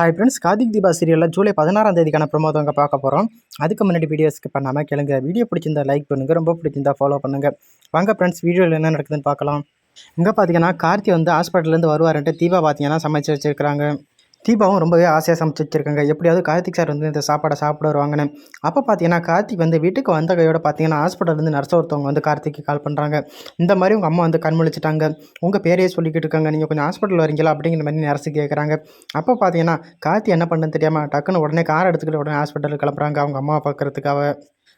Hi friends Karthik Deepa சீரியலில் ஜூலை பதினாறாம் தேதிக்கான promo தாங்க பார்க்க போகிறோம் அதுக்கு முன்னாடி வீடியோ ஸ்கிப் பண்ணாமல் கேளுங்க. வீடியோ பிடிச்சிருந்தா லைக் பண்ணுங்கள் ரொம்ப பிடிச்சிருந்தா ஃபாலோ பண்ணுங்கள் வாங்க ஃப்ரெண்ட்ஸ் வீடியோவில் என்ன நடக்குதுன்னு பார்க்கலாம். இங்கே பார்த்தீங்கன்னா கார்த்தி வந்து ஹாஸ்பிட்டல்லேருந்து வருவாருன்ட்டு தீபா பார்த்தீங்கன்னா சமைச்சு வச்சுருக்காங்க தீபாவும் ரொம்பவே ஆசையாக சமைச்சு வச்சுருக்காங்க. எப்படியாவது கார்த்திக் சார் வந்து இந்த சாப்பாடை சாப்பிட வருவாங்கன்னு. அப்போ பார்த்தீங்கன்னா கார்த்திக் வந்து வீட்டுக்கு வந்த கையோட பார்த்தீங்கன்னா ஹாஸ்பிட்டல்லேருந்து நர்ஸ் ஒருத்தவங்க வந்து கார்த்திக்கு கால் பண்ணுறாங்க இந்த மாதிரி உங்கள் அம்மா வந்து கண்முழிச்சிட்டாங்க. உங்கள் பேரையே சொல்லிக்கிட்டு இருக்காங்க. நீங்கள் கொஞ்சம் ஹாஸ்பிட்டல் வரீங்களா அப்படிங்கிற மாதிரி நர்ஸு கேட்குறாங்க அப்போ பார்த்தீங்கன்னா கார்த்தி என்ன பண்ணுன்னு தெரியாமல் டக்குன்னு உடனே கார் எடுத்துக்கிட்டு உடனே ஹாஸ்பிட்டலுக்கு கிளம்புறாங்க. அவங்க அம்மா பார்க்குறதுக்காக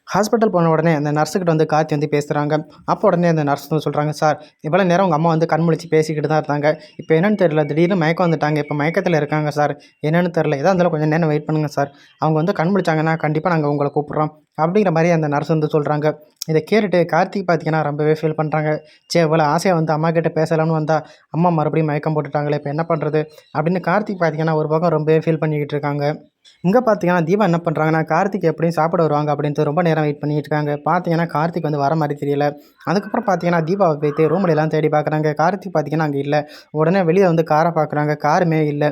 ஹாஸ்பிட்டல் போன உடனே அந்த நர்ஸுக்கிட்ட வந்து கார்த்தி வந்து பேசுகிறாங்க அப்போ உடனே அந்த நர்ஸ் வந்து சொல்கிறாங்க சார் இவ்வளோ நேரம் உங்கள் அம்மா வந்து கண்முழிச்சு பேசிக்கிட்டு தான் இருந்தாங்க. இப்போ என்னென்னு தெரியல திடீர்னு மயக்கம் வந்துட்டாங்க. இப்போ மயக்கத்தில் இருக்காங்க சார். என்னென்னு தெரில ஏதோ இருந்தாலும் கொஞ்சம் நேரம் வெயிட் பண்ணுங்கள் சார். அவங்க வந்து கண் முழிச்சாங்கன்னா கண்டிப்பாக நாங்கள் உங்களை கூப்பிட்றோம். அப்படிங்கிற மாதிரி அந்த நர்ஸ் வந்து சொல்கிறாங்க இதை கேட்டுட்டு கார்த்திக் பார்த்தீங்கன்னா ரொம்பவே ஃபீல் பண்ணுறாங்க சே இவ்வளோ ஆசையாக வந்து அம்மா கிட்டே பேசலாம்னு வந்தால் அம்மா மறுபடியும் மயக்கம் போட்டுட்டாங்களே இப்போ என்ன பண்ணுறது அப்படின்னு கார்த்திக் பார்த்தீங்கன்னா ஒரு பக்கம் ரொம்பவே ஃபீல் பண்ணிக்கிட்டு இருக்காங்க. இங்கே பார்த்தீங்கன்னா தீபா என்ன பண்ணுறாங்கன்னா கார்த்திக் எப்படியும் சாப்பிட வருவாங்க அப்படின்ட்டு ரொம்ப நேரம் வெயிட் பண்ணிட்டு இருக்காங்க. பார்த்தீங்கன்னா கார்த்திக் வந்து வர மாதிரி தெரியல. அதுக்கப்புறம் பார்த்தீங்கன்னா தீபாவை போய்த்து ரூம்ல எல்லாம் தேடி பார்க்குறாங்க கார்த்திக் பார்த்தீங்கன்னா அங்கே இல்லை. உடனே வெளியே வந்து காரை பார்க்குறாங்க காருமே இல்லை.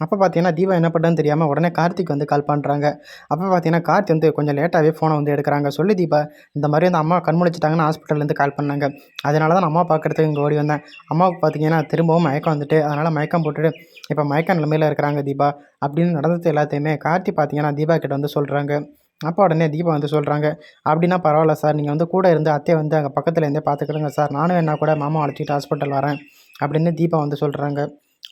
அப்போ பார்த்தீங்கன்னா தீபா என்ன பண்ணுறதுன்னு தெரியாமல் உடனே கார்த்திக் வந்து கால் பண்ணுறாங்க அப்போ பார்த்தீங்கன்னா கார்த்தி வந்து கொஞ்சம் லேட்டாகவே ஃபோனை வந்து எடுக்கிறாங்க. சொல்லி தீபா இந்த மாதிரி வந்து அம்மா கண்முழிச்சிட்டாங்கன்னு ஹாஸ்பிட்டல்லேருந்து கால் பண்ணாங்க. அதனால தான் நான் அம்மா பார்க்குறதுக்கு இங்கே ஓடி வந்தேன். அம்மாவுக்கு பார்த்தீங்கன்னா திரும்பவும் மயக்கம் வந்துட்டு அதனால் மயக்கம் போட்டுட்டு இப்போ மயக்க நிலைமையில் இருக்கிறாங்க தீபா அப்படின்னு நடந்தது எல்லாத்தையுமே கார்த்தி பார்த்தீங்கன்னா தீபா கிட்ட வந்து சொல்கிறாங்க அப்போ உடனே தீபா வந்து சொல்கிறாங்க அப்படின்னா பரவாயில்ல சார் நீங்கள் வந்து கூட இருந்து அத்தையை வந்து அங்கே பக்கத்தில் இருந்தே பார்த்துக்கிடுங்க சார் நானும் என்ன கூட மாமா அழைச்சிட்டு ஹாஸ்பிட்டல் வரேன் அப்படின்னு தீபா வந்து சொல்கிறாங்க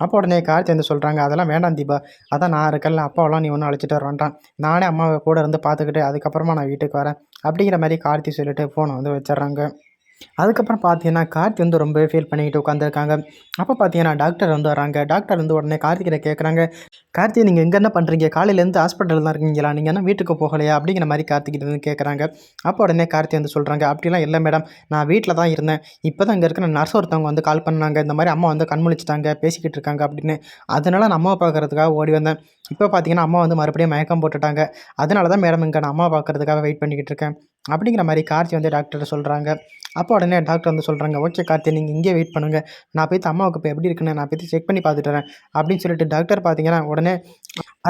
அப்போ உடனே கார்த்தி வந்து சொல்கிறாங்க அதெல்லாம் வேண்டாம் தீபா. அதான் நான் இருக்கல அப்பாவெல்லாம் நீ ஒன்றும் அழைச்சிட்டு வர வேண்டாம். நானே அம்மாவை கூட இருந்து பார்த்துக்கிட்டு அதுக்கப்புறமா நான் வீட்டுக்கு வரேன். அப்படிங்கிற மாதிரி கார்த்தி சொல்லிட்டு ஃபோனை வந்து வச்சிடுறாங்க. அதுக்கப்புறம் பார்த்தீங்கன்னா கார்த்தி வந்து ரொம்பவே ஃபீல் பண்ணிக்கிட்டு உட்காந்துருக்காங்க அப்போ பார்த்தீங்கன்னா டாக்டர் வந்து வராங்க. டாக்டர் வந்து உடனே கார்த்திகிட்ட கேட்குறாங்க கார்த்தி நீங்கள் எங்கே என்ன பண்ணுறீங்க காலையிலேருந்து ஹாஸ்பிட்டல் தான் இருக்கீங்களா? நீங்கள் என்ன வீட்டுக்கு போகலையா? அப்படிங்கிற மாதிரி கார்த்திகிட்ட வந்து கேட்குறாங்க அப்போ உடனே கார்த்தி வந்து சொல்கிறாங்க அப்படிலாம் இல்லை மேடம் நான் வீட்டில் தான் இருந்தேன். இப்போ தான் இங்கே இருக்கிற நர்ஸ் ஒருத்தவங்க வந்து கால் பண்ணாங்க. இந்த மாதிரி அம்மா வந்து கண்முழிச்சிட்டாங்க பேசிக்கிட்டு இருக்காங்க அப்படின்னு. அதனால நான் அம்மாவை பார்க்கறதுக்காக ஓடி வந்தேன். இப்போ பார்த்தீங்கன்னா அம்மா வந்து மறுபடியும் மயக்கம் போட்டுட்டாங்க. அதனால தான் மேடம் இங்கே நான் அம்மா பார்க்கறதுக்காக வெயிட் பண்ணிக்கிட்டு இருக்கேன். அப்படிங்கிற மாதிரி கார்த்தி வந்து டாக்டர் சொல்கிறாங்க அப்போ உடனே டாக்டர் வந்து சொல்கிறாங்க ஓகே கார்த்தி நீங்கள் இங்கே வெயிட் பண்ணுங்கள் நான் போய் அம்மாவுக்கு இப்போ எப்படி இருக்குன்னு நான் போய் செக் பண்ணி பார்த்துட்டு வரேன். அப்படின்னு சொல்லிட்டு டாக்டர் பார்த்தீங்கன்னா உடனே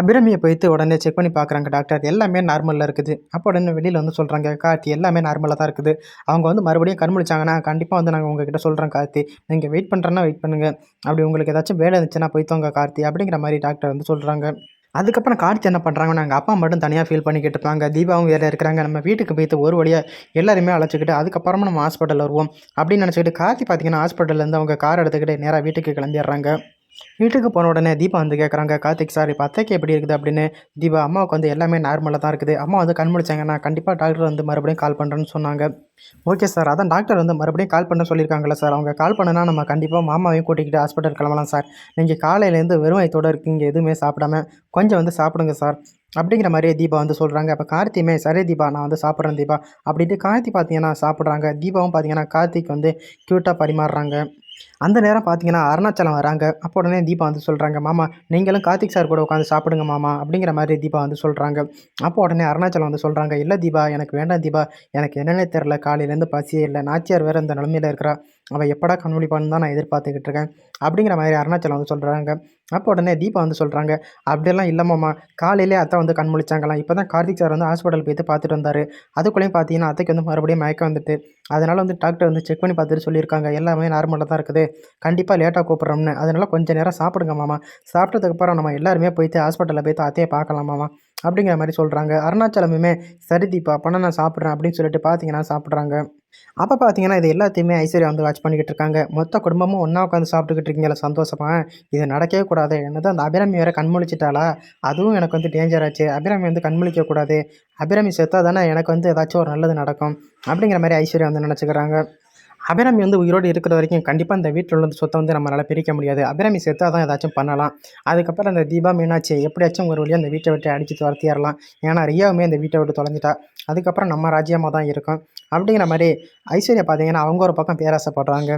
அபிரமியை போய்த்து உடனே செக் பண்ணி பார்க்குறாங்க டாக்டர். எல்லாமே நார்மலில் இருக்குது. அப்போ உடனே வெளியில் வந்து சொல்கிறாங்க கார்த்தி எல்லாமே நார்மலாக தான் இருக்குது. அவங்க வந்து மறுபடியும் கண்முடிச்சாங்கன்னா கண்டிப்பாக வந்து நாங்கள் உங்ககிட்ட சொல்கிறோம் கார்த்தி. நீங்கள் வெயிட் பண்ணுறேன்னா வெயிட் பண்ணுங்கள் அப்படி உங்களுக்கு ஏதாச்சும் வேலை இருந்துச்சுன்னா போய்த்தோங்க கார்த்தி. அப்படிங்கிற மாதிரி டாக்டர் வந்து சொல்கிறாங்க அதுக்கப்புறம் கார்த்தி என்ன பண்ணுறாங்கன்னா நாங்கள் அப்பா மட்டும் தனியாக ஃபீல் பண்ணிக்கிட்டு இருப்பாங்க தீபாவும் வேறு இருக்கிறாங்க. நம்ம வீட்டுக்கு போய்த்து ஒரு வழியாக எல்லாருமே அழைச்சிக்கிட்டு அதுக்கப்புறமா நம்ம ஹாஸ்பிட்டல் வருவோம் அப்படின்னு நினச்சிக்கிட்டு கார்த்தி பார்த்தீங்கன்னா ஹாஸ்பிட்டல்லேருந்து அவங்க கார் எடுத்துக்கிட்டு நேராக வீட்டுக்கு கிளம்பிடுறாங்க. வீட்டுக்கு போன உடனே தீபா வந்து கேட்குறாங்க கார்த்திக் சார் இப்போ அத்தைக்கு எப்படி இருக்குது? அப்படின்னு. தீபா அம்மாவுக்கு வந்து எல்லாமே நார்மலாக தான் இருக்குது. அம்மா வந்து கண் நான் கண்டிப்பாக டாக்டர் வந்து மறுபடியும் கால் பண்ணுறேன்னு சொன்னாங்க. ஓகே சார் அதான் டாக்டர் வந்து மறுபடியும் கால் பண்ண சொல்லியிருக்காங்களே சார் அவங்க கால் பண்ணனா நம்ம கண்டிப்பாக மாமாவையும் கூட்டிக்கிட்டு ஹாஸ்பிட்டல் கிளம்பலாம் சார் நீங்கள் காலையிலேருந்து வெறும் வயத்தோடு இருக்கீங்க. எதுவுமே சாப்பிடாம கொஞ்சம் வந்து சாப்பிடுங்க சார் அப்படிங்கிற மாதிரியே தீபா வந்து சொல்கிறாங்க அப்போ கார்த்தியுமே சரி தீபா நான் வந்து சாப்பிட்றேன் தீபா. அப்படின்ட்டு கார்த்தி பார்த்தீங்கன்னா சாப்பிட்றாங்க. தீபாவும் பார்த்தீங்கன்னா கார்த்திக் வந்து க்யூட்டாக பரிமாறுறாங்க. அந்த நேரம் பார்த்தீங்கன்னா அருணாச்சலம் வராங்க. அப்போ உடனே தீபா வந்து சொல்கிறாங்க மாமா நீங்களும் கார்த்திக் சார் கூட உட்காந்து சாப்பிடுங்க மாமா அப்படிங்கிற மாதிரி தீபா வந்து சொல்கிறாங்க அப்போ உடனே அருணாச்சலம் வந்து சொல்கிறாங்க இல்லை தீபா எனக்கு வேண்டாம் தீபா எனக்கு என்னென்ன தெரில காலையிலேருந்து பசியே இல்லை நாச்சியார் வேறு இந்த நிலமையில இருக்கிறா அவள் எப்படா கண்மொழிப்பான்னு தான் நான் எதிர்பார்த்துக்கிட்டு இருக்கேன். அப்படிங்கிற மாதிரி அருணாச்சலம் வந்து சொல்கிறாங்க அப்போ உடனே தீபா வந்து சொல்கிறாங்க அப்படியெல்லாம் இல்லைம்மாம்மா காலையிலே அத்தை வந்து கண் முழிச்சாங்களாம். இப்போ தான் கார்த்திக் சார் வந்து ஹாஸ்பிட்டல் போய்த்து பார்த்துட்டு வந்தார். அதுக்குள்ளேயும் பார்த்தீங்கன்னா அத்தைக்கு வந்து மறுபடியும் மயக்கம் வந்துட்டு. அதனால் வந்து டாக்டர் வந்து செக் பண்ணி பார்த்துட்டு சொல்லியிருக்காங்க. எல்லாமே நார்மலாக தான் இருக்குது. கண்டிப்பாக லேட்டாக கூப்பிட்றோம்னு. அதனால் கொஞ்சம் நேரம் சாப்பிடுங்க மாமா. சாப்பிட்டதுக்கப்புறம் நம்ம எல்லாருமே போய்த்து ஹாஸ்பிட்டலில் போய்த்து அத்தையை பார்க்கலாம் மாமா. அப்படிங்கிற மாதிரி சொல்கிறாங்க அருணாச்சலமுமே சரி தீபா நான் சாப்பிட்றேன் அப்படின்னு சொல்லிட்டு பார்த்தீங்கன்னா சாப்பிட்றாங்க. அப்போ பார்த்தீங்கன்னா இது எல்லாத்தையுமே ஐஸ்வர்யா வந்து வாட்ச் பண்ணிக்கிட்டு இருக்காங்க. மொத்த குடும்பமும் ஒன்றா உட்காந்து சாப்பிட்டுக்கிட்டு இருக்கீங்களா சந்தோஷமா? இது நடக்கவே கூடாது. என்னது அந்த அபிராமி வேறு கண்முழிச்சிட்டாளா? அதுவும் எனக்கு வந்து டேஞ்சர் ஆச்சு. அபிராமி வந்து கண்முழிக்கக்கூடாது அபிராமி செத்தா தானே எனக்கு வந்து ஏதாச்சும் ஒரு நல்லது நடக்கும். அப்படிங்கிற மாதிரி ஐஸ்வர்யா வந்து நினச்சிக்கிறாங்க. அபிராமி வந்து உயிரோடு இருக்கிற வரைக்கும் கண்டிப்பாக இந்த வீட்டில் உள்ள சொத்தை வந்து நம்மளால் பிரிக்க முடியாது. அபிராமி செத்தா தான் ஏதாச்சும் பண்ணலாம். அதுக்கப்புறம் அந்த தீபா மீனாட்சி எப்படியாச்சும் ஒரு வழியாக அந்த வீட்டை விட்டு அடித்து துரத்திடலாம் ஏன்னா ரியாவுமே இந்த வீட்டை விட்டு தொலைஞ்சிட்டா. அதுக்கப்புறம் நம்ம ராஜ்யமாக தான் இருக்கும். அப்படிங்கிற மாதிரி ஐஸ்வர்யா பார்த்தீங்கன்னா அவங்க ஒரு பக்கம் பேராசைப்படுறாங்க.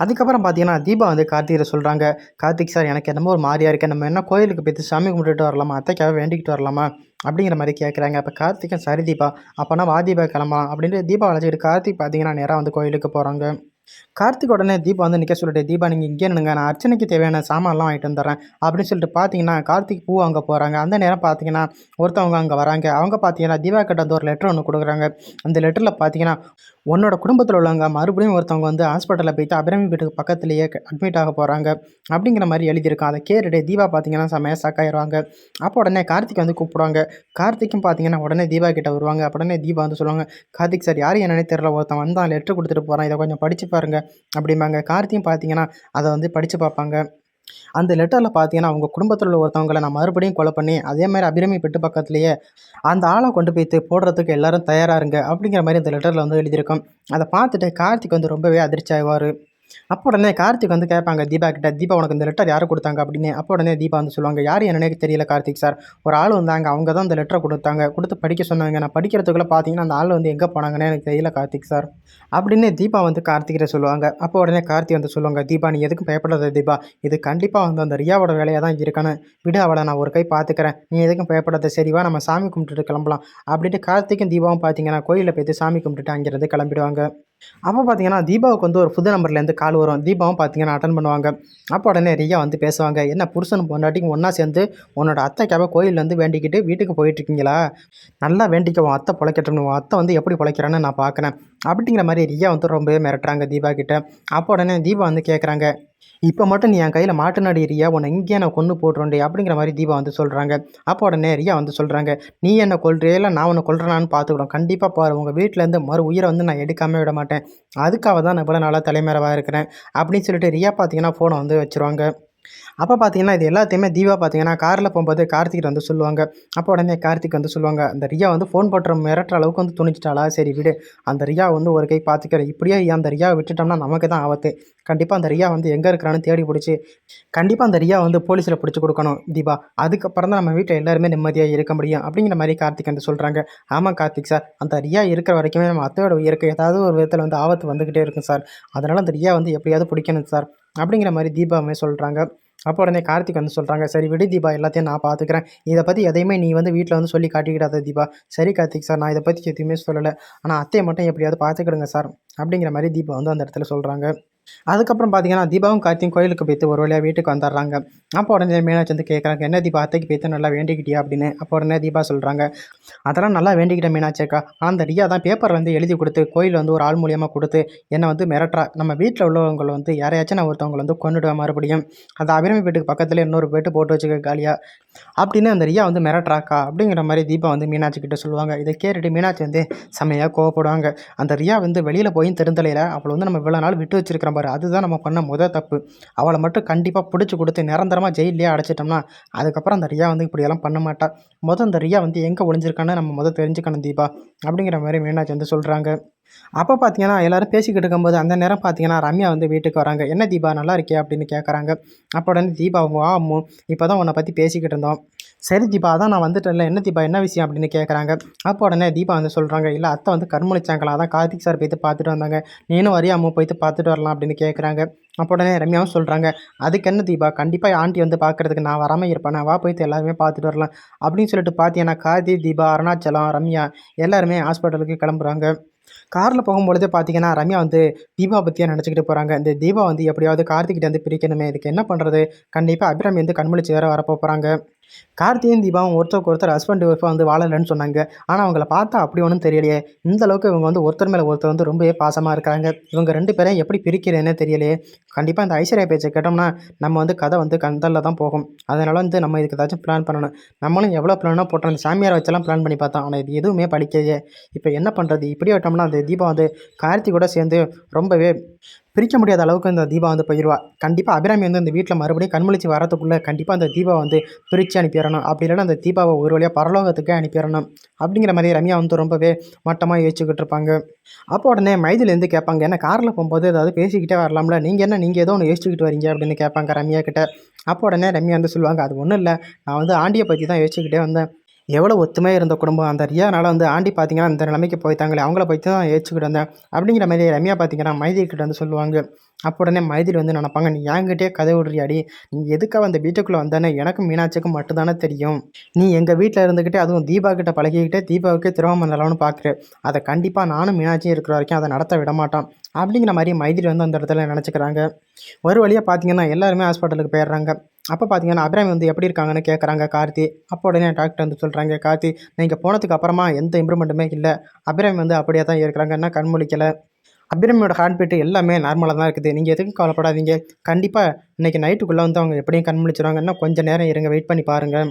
அதுக்கப்புறம் பார்த்தீங்கன்னா தீபா வந்து கார்த்திகிட்ட சொல்கிறாங்க கார்த்திக் சார் எனக்கு என்னமோ ஒரு மாதிரியாக இருக்குது நம்ம என்ன கோயிலுக்கு போய்த்து சாமி கும்பிட்டுட்டு வரலாமா? அத்தைக்காக வேண்டிக்கிட்டு வரலாமா? அப்படிங்கிற மாதிரி கேட்குறாங்க அப்போ கார்த்திகன் சரி தீபா அப்போனா வா தீபா கிளம்பலாம். அப்படின்ட்டு தீபா அழைச்சிக்கிட்டு கார்த்திக் பார்த்தீங்கன்னா நேராக வந்து கோயிலுக்கு போகிறாங்க கார்த்திக் உடனே தீபா வந்து நிற்க சொல்லிட்டு தீபா நீங்கள் இங்கே நின்னுங்க நான் அர்ச்சனைக்கு தேவையான சாமான்லாம் வாங்கிட்டு வந்துடுறேன். அப்படின்னு சொல்லிட்டு பார்த்தீங்கன்னா கார்த்திக் பூ அங்கே போகிறாங்க அந்த நேரம் பார்த்தீங்கன்னா ஒருத்தவங்க அங்கே வராங்க. அவங்க பார்த்தீங்கன்னா தீபா கிட்ட வந்து ஒரு லெட்டர் ஒன்று கொடுக்குறாங்க. அந்த லெட்டரில் பார்த்தீங்கன்னா உன்னோட குடும்பத்தில் உள்ளவங்க மறுபடியும் ஒருத்தவங்க வந்து ஹாஸ்பிட்டலில் போயிட்டு அபிராமி வீட்டுக்கு பக்கத்துலேயே அட்மிட் ஆக போகிறாங்க அப்படிங்கிற மாதிரி எழுதியிருக்கும் அதை கேட்டுட்டு தீபா பார்த்தீங்கன்னா செம்மையாக சக்காயிருவாங்க அப்போ உடனே கார்த்திக் வந்து கூப்பிடுவாங்க. கார்த்திக்கும் பார்த்தீங்கன்னா உடனே தீபா கிட்ட வருவாங்க. உடனே தீபா வந்து சொல்லுவாங்க கார்த்திக் சார் யார் என்னன்னே தெரியல. ஒருத்தன் வந்தான் லெட்டர் கொடுத்துட்டு போகிறான் இதை கொஞ்சம் படிச்சு பாருங்க. அப்படிம்பாங்க. கார்த்தியும் பார்த்தீங்கன்னா அதை வந்து படித்து பார்ப்பாங்க. அந்த லெட்டரில் பார்த்தீங்கன்னா அவங்க குடும்பத்தில் உள்ள ஒருத்தவங்களை நான் மறுபடியும் கொலை பண்ணி அதே மாதிரி அபிராமி பெட்டு பக்கத்துலேயே அந்த ஆளை கொண்டு போய்த்து போடுறதுக்கு எல்லாரும் தயாராக இருங்க அப்படிங்கிற மாதிரி அந்த லெட்டரில் வந்து எழுதியிருக்கோம். அதை பார்த்துட்டு கார்த்திக் வந்து ரொம்பவே அதிர்ச்சி ஆவார் அப்போ உடனே கார்த்திக் வந்து கேட்பாங்க தீபா கிட்ட தீபா உனக்கு இந்த லெட்டர் யார் கொடுத்தாங்க? அப்படின்னு. அப்போ உடனே தீபா வந்து சொல்லுவாங்க யார் என்னன்னே தெரியல கார்த்திக் சார் ஒரு ஆள் வந்தாங்க அவங்க தான் இந்த லெட்டரை கொடுத்தாங்க. கொடுத்து படிக்க சொன்னாங்க. நான் படிக்கிறதுக்குள்ளே பார்த்தீங்கன்னா அந்த ஆள் வந்து எங்கே போனாங்கன்னு எனக்கு தெரியல கார்த்திக் சார் அப்படின்னு தீபா வந்து கார்த்திகிட்ட சொல்லுவாங்க. அப்போ உடனே கார்த்திக் வந்து சொல்லுவாங்க தீபா நீ எதுக்கும் பயப்படாத தீபா? இது கண்டிப்பாக வந்து அந்த ரியாவோட வேலையாக தான் இருக்கணும். விடு அவளை நான் ஒரு கை பார்த்துக்கிறேன் நீ எதுக்கும் பயப்படாத. சரிவா நம்ம சாமி கும்பிட்டுட்டு கிளம்பலாம். அப்படின்ட்டு கார்த்திக்கும் தீபாவும் பார்த்தீங்கன்னா கோயிலில் போய்த்து சாமி கும்பிட்டுட்டு அங்கேருந்து கிளம்பிடுவாங்க. அப்போ பார்த்தீங்கன்னா தீபாவுக்கு வந்து ஒரு புது நம்பர்லேருந்து கால் வரும். தீபாவும் பார்த்தீங்கன்னா அட்டன் பண்ணுவாங்க. அப்போ உடனே ரியா வந்து பேசுவாங்க என்ன புருஷன் பொண்டாட்டிக்கு ஒன்றா சேர்ந்து உன்னோட அத்தைக்காக கோயிலேருந்து வேண்டிக்கிட்டு வீட்டுக்கு போயிட்டுருக்கீங்களா நல்லா வேண்டிக்க உன் அத்தை பிழைக்கட்டும் உன் அத்தை வந்து எப்படி பிழைக்கிறான்னு நான் பார்க்குறேன் அப்படிங்கிற மாதிரி ரியா வந்து ரொம்பவே மிரட்டுறாங்க தீபா கிட்ட. அப்போ உடனே தீபா வந்து கேட்குறாங்க இப்போ மட்டும் நீ என் கையில் மாட்டுனாடி ரியா உன்னை இங்கேயே நான் கொண்டு போட்டுருண்டே அப்படிங்கிற மாதிரி தீபா வந்து சொல்கிறாங்க அப்போ உடனே ரியா வந்து சொல்கிறாங்க நீ என்னை கொள்றியா இல்லை நான் உன்னை கொள்றேனான்னு பார்த்துக்கிடும் கண்டிப்பாக பாரு உங்கள் வீட்டிலேருந்து மறு உயிரை வந்து நான் எடுக்காமல் விட மாட்டேன். அதுக்காக தான் நான் இவ்வளோ நாளாக தலைமறைவாக இருக்கிறேன் அப்படின்னு சொல்லிட்டு ரியா பார்த்தீங்கன்னா ஃபோனை வந்து வச்சுருவாங்க. அப்போ பார்த்தீங்கன்னா இது எல்லாத்தையுமே தீபா பார்த்தீங்கன்னா காரில் போகும்போது கார்த்திக் வந்து சொல்லுவாங்க. அப்போ உடனே கார்த்திக் வந்து சொல்லுவாங்க அந்த ரியா வந்து ஃபோன் போட்டுற மிரட்டுற அளவுக்கு வந்து துணிச்சிட்டாளா சரி விடு. அந்த ரியா வந்து ஒரு கை பார்த்துக்கிறேன் இப்படியே அந்த ரியாவை விட்டுட்டோம்னா நமக்கு தான் ஆபத்து. கண்டிப்பாக அந்த ரியா வந்து எங்கே இருக்கிறான்னு தேடி பிடிச்சி கண்டிப்பாக அந்த ரியா வந்து போலீஸில் பிடிச்சி கொடுக்கணும் தீபா. அதுக்கப்புறம் தான் நம்ம வீட்டில் எல்லாருமே நிம்மதியாக இருக்க முடியும் அப்படிங்கிற மாதிரி கார்த்திக் வந்து சொல்கிறாங்க ஆமாம் கார்த்திக் சார் அந்த ரியா இருக்கிற வரைக்குமே நம்ம அத்தையோட உயிருக்கு ஏதாவது ஒரு விதத்தில் வந்து ஆபத்து வந்துக்கிட்டே இருக்கும் சார். அதனால் அந்த ரியா வந்து எப்படியாவது பிடிக்கணும் சார். அப்படிங்கிற மாதிரி தீபாவுமே சொல்கிறாங்க அப்போ உடனே கார்த்திக் வந்து சொல்கிறாங்க சரி விடு தீபா எல்லாத்தையும் நான் பார்த்துக்கிறேன். இதை பற்றி எதையுமே நீ வந்து வீட்டில் வந்து சொல்லி காட்டிக்கிடாத தீபா. சரி கார்த்திக் சார் நான் இதை பற்றி எதுவுமே சொல்லலை. ஆனால் அத்தையை மட்டும் எப்படியாவது பார்த்துக்கிடுங்க சார் அப்படிங்கிற மாதிரி தீபா வந்து அந்த இடத்துல சொல்கிறாங்க அதுக்கப்புறம் பார்த்தீங்கன்னா தீபாவும் கார்த்தியும் கோயிலுக்கு போய்த்து ஒரு வழியாக வீட்டுக்கு வந்துடுறாங்க அப்போ உடனே மீனாட்சி வந்து கேட்குறாங்க என்ன தீபா அத்தைக்கு போய்த்து நல்லா வேண்டிக்கிட்டியா? அப்படின்னு. அப்போ உடனே தீபா சொல்கிறாங்க அதெல்லாம் நல்லா வேண்டிக்கிட்டேன் மீனாட்சிக்கா அந்த ரியா தான் பேப்பர் வந்து எழுதி கொடுத்து கோயில் வந்து ஒரு ஆள் மூலியமாக கொடுத்து என்னை வந்து மிரட்டுறா. நம்ம வீட்டில் உள்ளவங்களை வந்து யாரையாச்சும் நான் ஒருத்தவங்களை வந்து கொண்டுடுவேன் மறுபடியும். அந்த அபிரமி வீட்டுக்கு பக்கத்தில் இன்னொரு போய்ட்டு போட்டு வச்சுக்க காலியாக அப்படின்னு அந்த ரியா வந்து மிரட்டுறாக்கா? அப்படிங்கிற மாதிரி தீபா வந்து மீனாட்சி கிட்ட சொல்லுவாங்க. இதை கேட்டுட்டு மீனாட்சி வந்து செம்மையாக கோவப்படுவாங்க. அந்த ரியா வந்து வெளியில் போயும் தெரிந்தலையில் அவளை வந்து நம்ம இவ்வளோ நாள் விட்டு வச்சிருக்கிறோம் பாரு அதுதான் நம்ம பண்ண முதல் தப்பு. அவளை மட்டும் கண்டிப்பாக பிடிச்சி கொடுத்து நிரந்தரமாக ஜெயிலே அடைச்சிட்டோம்னா அதுக்கப்புறம் அந்த ரியா வந்து இப்படியெல்லாம் பண்ண மாட்டா. மொதல் அந்த ரியா வந்து எங்கே ஒளிஞ்சிருக்கான்னு நம்ம முதல் தெரிஞ்சுக்கணும் தீபா அப்படிங்கிற மாதிரி மீனாட்சி வந்து சொல்கிறாங்க அப்போ பார்த்தீங்கன்னா எல்லாரும் பேசிக்கிட்டு இருக்கும்போது அந்த நேரம் பார்த்தீங்கன்னா ரம்யா வந்து வீட்டுக்கு வராங்க. என்ன தீபா நல்லா இருக்கே அப்படின்னு கேட்குறாங்க அப்போ உடனே தீபா வா அம்மு. இப்போ தான் உன்னை பற்றி பேசிக்கிட்டு இருந்தோம். சரி தீபா அதான் நான் வந்துட்டேன்ல. என்ன தீபா என்ன விஷயம் அப்படின்னு கேட்குறாங்க அப்போ உடனே தீபா வந்து சொல்கிறாங்க இல்லை அத்தை வந்து கருமளிச்சாங்களா அதான் கார்த்திக் சார் போய்த்து பார்த்துட்டு வந்தாங்க. நீனும் வரியா அம்மா போய்த்து பார்த்துட்டு வரலாம் அப்படின்னு கேட்குறாங்க அப்போ உடனே ரம்யாவும் சொல்கிறாங்க அதுக்கு என்ன தீபா? கண்டிப்பாக ஆண்டி வந்து பார்க்குறதுக்கு நான் வராமல் இருப்பேன். வா போய்த்து எல்லாருமே பார்த்துட்டு வரலாம் அப்படின்னு சொல்லிட்டு பார்த்தீங்கன்னா கார்த்தி தீபா அருணாச்சலம் ரம்யா எல்லாருமே ஹாஸ்பிட்டலுக்கு கிளம்புறாங்க. காரில் போகும்பொழுதே பார்த்தீங்கன்னா ரம்யா வந்து தீபா பற்றியாக நினச்சிக்கிட்டு போகிறாங்க இந்த தீபா வந்து எப்படியாவது கார்த்திகிட்ட வந்து பிரிக்கணுமே. இதுக்கு என்ன பண்ணுறது கண்டிப்பாக அபிராமி வந்து கண்மொழிச்சு வேறு வரப்போ போகிறாங்க கார்த்தியும் தீபாவும் ஒருத்தருக்கு ஒருத்தர் ஹஸ்பண்ட் ஒய்ஃபாக வந்து வாழலைன்னு சொன்னாங்க. ஆனால் அவங்கள பார்த்தா அப்படி ஒன்றும் தெரியலையே. இந்த அளவுக்கு இவங்க வந்து ஒருத்தர் மேலே ஒருத்தர் வந்து ரொம்பவே பாசமாக இருக்காங்க. இவங்க ரெண்டு பேரையும் எப்படி பிரிக்கிறேன்னே தெரியலையே. கண்டிப்பாக இந்த ஐஸ்வர்யா பேச்சை கேட்டோம்னா நம்ம வந்து கதை வந்து கந்தலில் தான் போகும். அதனால் வந்து நம்ம இதுக்கு ஏதாச்சும் பிளான் பண்ணணும். நம்மளும் எவ்வளோ பிளானாக போட்டோம். அந்த சாமியாரை வச்செல்லாம் பிளான் பண்ணி பார்த்தோம். ஆனால் இது எதுவுமே படிக்கலையே. இப்போ என்ன பண்ணுறது இப்படி விட்டோம்னா அந்த தீபா வந்து கார்த்தி கூட சேர்ந்து ரொம்பவே பிரிக்க முடியாத அளவுக்கு இந்த தீபா வந்து போயிடுவா கண்டிப்பாக அபிராமி வந்து இந்த வீட்டில் மறுபடியும் கண்முழிச்சு வரதுக்குள்ளே கண்டிப்பாக அந்த தீபா வந்து பிரித்து அனுப்பிடணும். அப்படி இல்லைன்னா அந்த தீபாவை ஒரு வழியாக பரலோகத்துக்கே அனுப்பிடணும். அப்படிங்கிற மாதிரி ரம்யா வந்து ரொம்பவே மட்டமாக யோசிச்சுக்கிட்டு இருப்பாங்க. அப்போ உடனே மைதிலேருந்து கேட்பாங்க ஏன்னா காரில் போகும்போது ஏதாவது பேசிக்கிட்டே வரலாம்ல? நீங்கள் என்ன நீங்கள் ஏதோ ஒன்று யோசிச்சுக்கிட்டு வரீங்க? அப்படின்னு கேட்பாங்க ரம்யா கிட்ட. அப்போ உடனே ரம்யா வந்து சொல்லுவாங்க அது ஒன்றும் இல்லை. நான் வந்து ஆண்டியை பற்றி தான் யோசிச்சுக்கிட்டே வந்தேன். எவ்வளோ ஒத்துமையாக இருந்த குடும்பம்? அந்த ரியானால் வந்து ஆண்டி பார்த்தீங்கன்னா இந்த நிலைமைக்கு போய்த்தாங்களே அவங்கள போய் தான் ஏச்சுக்கிட்டு வந்தேன். அப்படிங்கிற மாதிரி ரம்யா பார்த்தீங்கன்னா மைதி வந்து சொல்லுவாங்க. அப்போ உடனே மைதிலி வந்து நினப்பாங்க நீ என்கிட்டயே கதை விடுறியாடி நீ எதுக்காக அந்த வீட்டுக்குள்ளே வந்தானே எனக்கும் மீனாட்சிக்கும் மட்டும்தானே தெரியும். நீ எங்கள் வீட்டில் இருந்துக்கிட்டே அதுவும் தீபா கிட்ட பழகிக்கிட்டே தீபாவுக்கு திருமணம் பண்ணலாம்னு பார்க்குற அதை கண்டிப்பாக நானும் மீனாட்சியும் இருக்கிற வரைக்கும் அதை நடத்த விட மாட்டான். அப்படிங்கிற மாதிரி மைதிரி வந்து அந்த இடத்துல நினச்சிக்கிறாங்க. ஒரு வழியாக பார்த்தீங்கன்னா எல்லாருமே ஹாஸ்பிட்டலுக்கு போயிடுறாங்க. அப்போ பார்த்தீங்கன்னா அபிராமி வந்து எப்படி இருக்காங்கன்னு கேட்குறாங்க கார்த்தி. அப்போ உடனே டாக்டர் வந்து சொல்கிறாங்க கார்த்தி நீங்கள் போனதுக்கு அப்புறமா எந்த இம்ப்ரூவ்மெண்ட்டுமே இல்லை. அபிராமி வந்து அப்படியே தான் இருக்கிறாங்க என்ன கண் முழிக்கலை. அபிராமியோட ஹார்ட் பீட் எல்லாமே நார்மலாக தான் இருக்குது. நீங்கள் எதுக்கும் கவலைப்படாதீங்க. கண்டிப்பாக இன்றைக்கி நைட்டுக்குள்ளே வந்து அவங்க எப்படியும் கண் இன்னும் கொஞ்சம் நேரம் இருங்க வெயிட் பண்ணி பாருங்கள்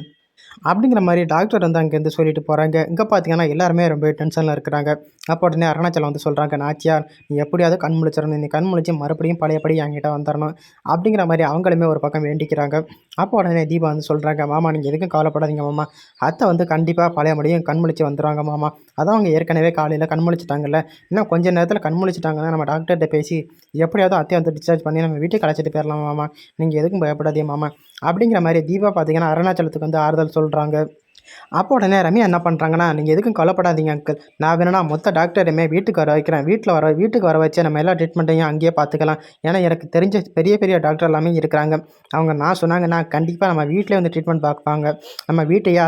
அப்படிங்கிற மாதிரி டாக்டர் வந்து அங்கேருந்து சொல்லிட்டு போகிறாங்க இங்கே பார்த்தீங்கன்னா எல்லாருமே ரொம்ப டென்ஷனில் இருக்கிறாங்க. அப்போ உடனே அருணாச்சலம் வந்து சொல்கிறாங்க நாச்சியார் நீ எப்படியாவது கண் முழிச்சிடணும். நீ கண் முழிச்சு மறுபடியும் பழையபடி என்கிட்ட வந்துடணும். அப்படிங்கிற மாதிரி அவங்களுமே ஒரு பக்கம் வேண்டிக்கிறாங்க. அப்போ உடனே தீபா வந்து சொல்கிறாங்க மாமா நீங்கள் எதுக்கும் கவலைப்படாதீங்க மாமா. அத்தை வந்து கண்டிப்பாக பழையபடியும் கண் முழிச்சு வந்துடுவாங்க மாமா. அதான் அவங்க ஏற்கனவே காலையில் கண்முழிச்சிட்டாங்கல்ல. இன்னும் கொஞ்ச நேரத்தில் கண்முழிச்சிட்டாங்கன்னா நம்ம டாக்டர்கிட்ட பேசி எப்படியாவது அத்தையை வந்து டிஸ்சார்ஜ் பண்ணி நம்ம வீட்டுக்கு அழைச்சிட்டு போயிடலாம் மாமா? நீங்கள் எதுக்கும் பயப்படாதீங்க மாமா. அப்படிங்கிற மாதிரி தீபா பார்த்தீங்கன்னா அருணாச்சலத்துக்கு வந்து ஆறுதல் சொல்கிறாங்க அப்போ உடனே ரம்யா என்ன பண்ணுறாங்கன்னா நீங்கள் எதுக்கும் கவலைப்படாதீங்க அங்கிள் நான் வேணும்னா மொத்த டாக்டருமே வீட்டுக்கு வர வைக்கிறேன். வீட்டில் வர வீட்டுக்கு வர வச்சு நம்ம எல்லா ட்ரீட்மெண்ட்டையும் அங்கேயே பார்த்துக்கலாம் ஏன்னா எனக்கு தெரிஞ்ச பெரிய பெரிய டாக்டர் எல்லாமே இருக்கிறாங்க. அவங்க நான் சொன்னாங்கன்னா கண்டிப்பாக நம்ம வீட்டிலே வந்து ட்ரீட்மெண்ட் பார்ப்பாங்க நம்ம வீட்டையே